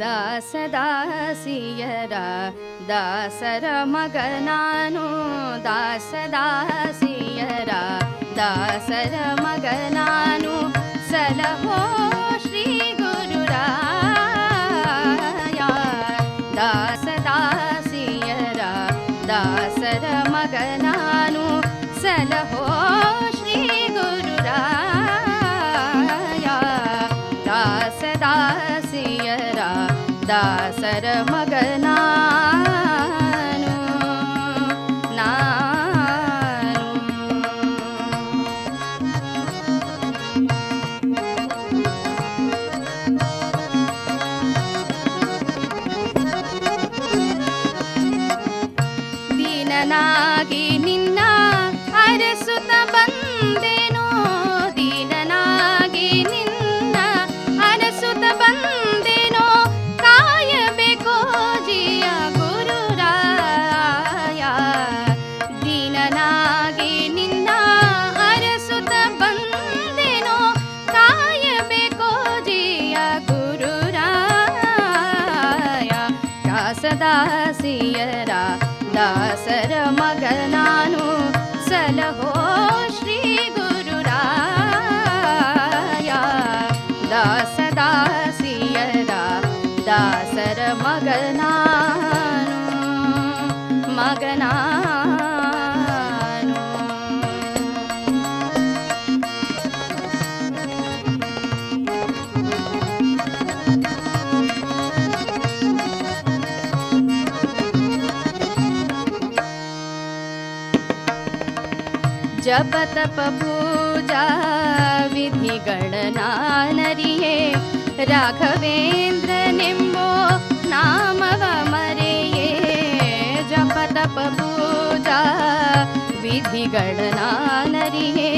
दासदासियरा दासर मग दासदासियरा दासर मगनानु सलहो सलभो दासदासियरा दासर मगना दासर मगना। ದಾಸದಾಸಿಯರ ದಾಸರ ಮಗನಾನು ಸಲಹೋ ಶ್ರೀ ಗುರುರಾಯ ದಾಸದಾಸಿಯರ जप तप पूजा विधि गणना नरिये राघवेन्द्र निम्बो नाम वमरये जप तप पूजा विधि गणना नरिये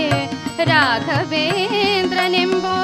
राघवेन्द्र निम्बो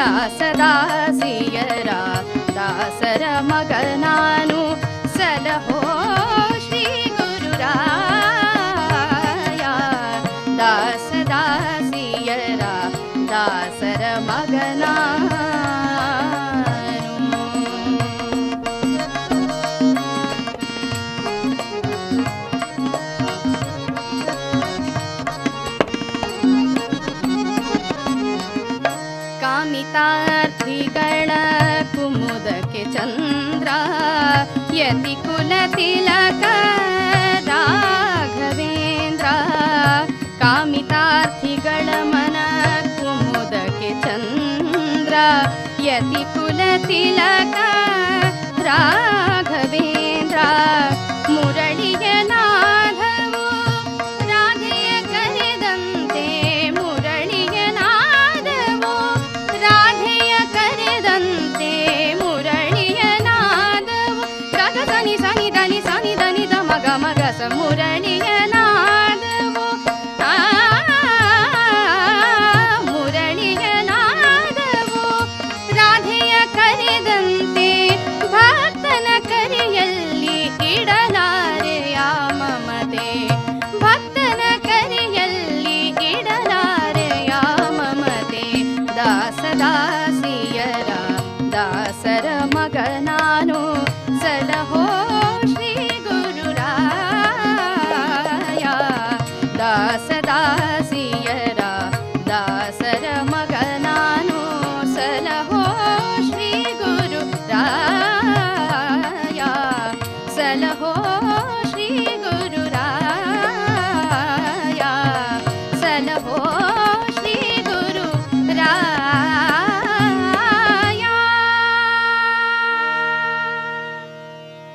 दासदासियरा दासर मगनानु सलहो सर श्री गुरुराया दासदासियरा ಯತಿ ಕುಲ ತಿಲಕ ರಾಘವೇಂದ್ರ ಕಾಮಿತಾರ್ಥಿಗಳ ಮನ ಕುಮುದಕ್ಕೆ ಚಂದ್ರ ಯತಿ ಕುಲ ತಿಲಕ ರಾಘವೇಂದ್ರ முரணிய